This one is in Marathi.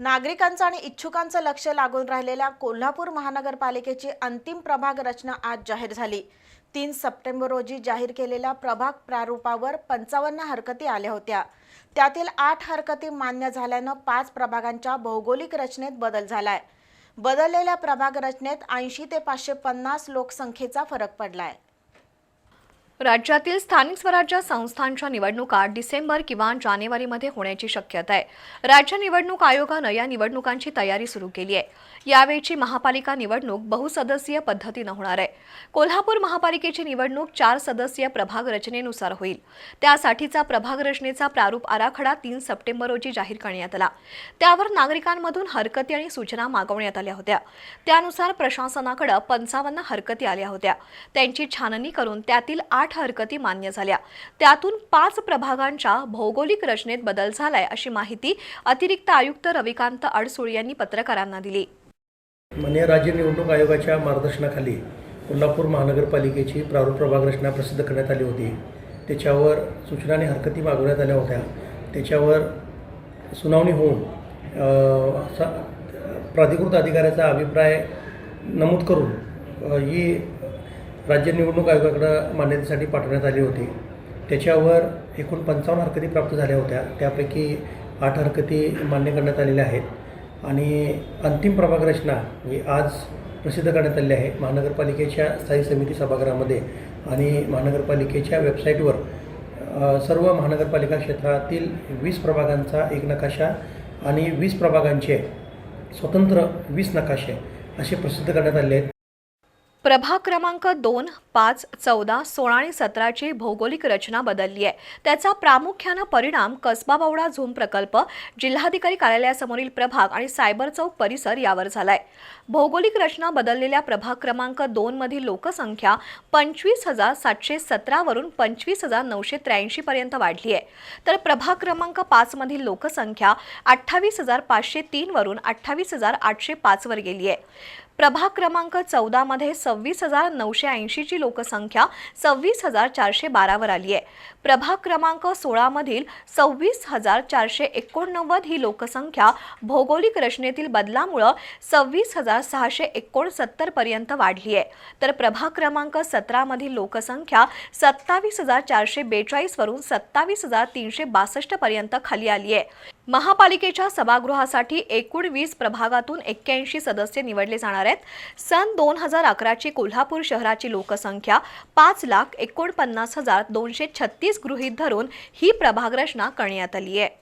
नागरिकांचं आणि इच्छुकांचं लक्ष लागून राहिलेल्या कोल्हापूर महानगरपालिकेची अंतिम प्रभाग रचना आज जाहीर झाली. तीन सप्टेंबर रोजी जाहीर केलेल्या प्रभाग प्रारूपावर पंचावन्न हरकती आल्या होत्या. त्यातील आठ हरकती मान्य झाल्यानं पाच प्रभागांच्या भौगोलिक रचनेत बदल झालाय. बदललेल्या प्रभाग रचनेत ऐंशी ते पाचशे पन्नास लोकसंख्येचा फरक पडलाय. राज्यातील स्थानिक स्वराज्य संस्थांच्या निवडणुका डिसेंबर किंवा जानेवारीमध्ये होण्याची शक्यता आहे. राज्य निवडणूक आयोगानं या निवडणुकांची तयारी सुरू केली आहे. यावेळची महापालिका निवडणूक बहुसदस्यीय पद्धतीनं होणार आहे. कोल्हापूर महापालिकेची निवडणूक चार सदस्यीय प्रभाग रचनेनुसार होईल. त्यासाठीचा प्रभाग रचनेचा प्रारूप आराखडा तीन सप्टेंबर रोजी जाहीर करण्यात आला. त्यावर नागरिकांमधून हरकती आणि सूचना मागवण्यात आल्या होत्या. त्यानुसार प्रशासनाकडे पंचावन्न हरकती आल्या होत्या. त्यांची छाननी करून त्यातील आठ हरकती मान्य झाल्या. त्यातून पाच प्रभागांच्या भौगोलिक रचनेत बदल झालाय अशी माहिती अतिरिक्त आयुक्त रविकांत अडसूळ यांनी पत्रकारांना दिली. माननीय राज्य निवडणूक आयोगाच्या मार्गदर्शनाखाली कोल्हापूर महानगरपालिकेची प्रारूप प्रभाग रचना प्रसिद्ध करण्यात आली होती. त्याच्यावर सूचना आणि हरकती मागवण्यात आल्या होत्या. त्याच्यावर सुनावणी होऊन प्राधिकृत अधिकाऱ्याचा अभिप्राय नमूद करून ही राज्य निवडणूक आयोगाकडं मान्यतेसाठी पाठवण्यात आली होती. त्याच्यावर एकूण पंचावन्न हरकती प्राप्त झाल्या होत्या. त्यापैकी आठ हरकती मान्य करण्यात आलेल्या आहेत. आणि अंतिम प्रभाग रचना ही आज प्रसिद्ध करण्यात आली आहे. महानगरपालिकेच्या स्थायी समिती सभागृहामध्ये आणि महानगरपालिकेच्या वेबसाईटवर सर्व महानगरपालिका क्षेत्रातील वीस प्रभागांचा एक नकाशा आणि वीस प्रभागांचे स्वतंत्र वीस नकाशे असे प्रसिद्ध करण्यात आले आहेत. प्रभाग क्रमांक दोन पाच चौदा सोळा आणि सतराची भौगोलिक रचना बदलली आहे. त्याचा प्रामुख्यानं परिणाम कसबा बावडा झूम प्रकल्प जिल्हाधिकारी कार्यालयासमोरील प्रभाग आणि सायबर चौक परिसर यावर झालाय. भौगोलिक रचना बदललेल्या प्रभाग क्रमांक दोन मधील लोकसंख्या पंचवीस हजार सातशे सतरावरून पंचवीस हजार नऊशे त्र्याऐंशी पर्यंत वाढली आहे. तर प्रभाग क्रमांक पाच मधील लोकसंख्या अठ्ठावीस हजार पाचशे तीनवरून अठ्ठावीस हजार आठशे पाचवर गेली आहे. प्रभाग क्रमांक चौदामध्ये सव्वीस हजार नऊशे ऐंशीची लोकसंख्या सव्वीस हजार चारशे बारावर आली आहे. प्रभाग क्रमांक सोळामधील सव्वीस हजार चारशे एकोणनव्वद ही लोकसंख्या भौगोलिक रचनेतील बदलामुळं सव्वीस हजार सहाशे एकोणसत्तर पर्यंत वाढली आहे. तर प्रभाग क्रमांक सतरामधील लोकसंख्या सत्तावीस हजार चारशे बेचाळीस वरून सत्तावीस हजार तीनशे बासष्ट पर्यंत खाली आली आहे. महापालिकेच्या सभागृहासाठी एकूण वीस प्रभागातून एक्क्याऐंशी सदस्य निवडले जाणार आहेत. सन दोन हजार अकराची कोल्हापूर शहराची लोकसंख्या पाच लाख एकोणपन्नास हजार दोनशे छत्तीस गृहीत धरून ही प्रभागरचना करण्यात आली आहे.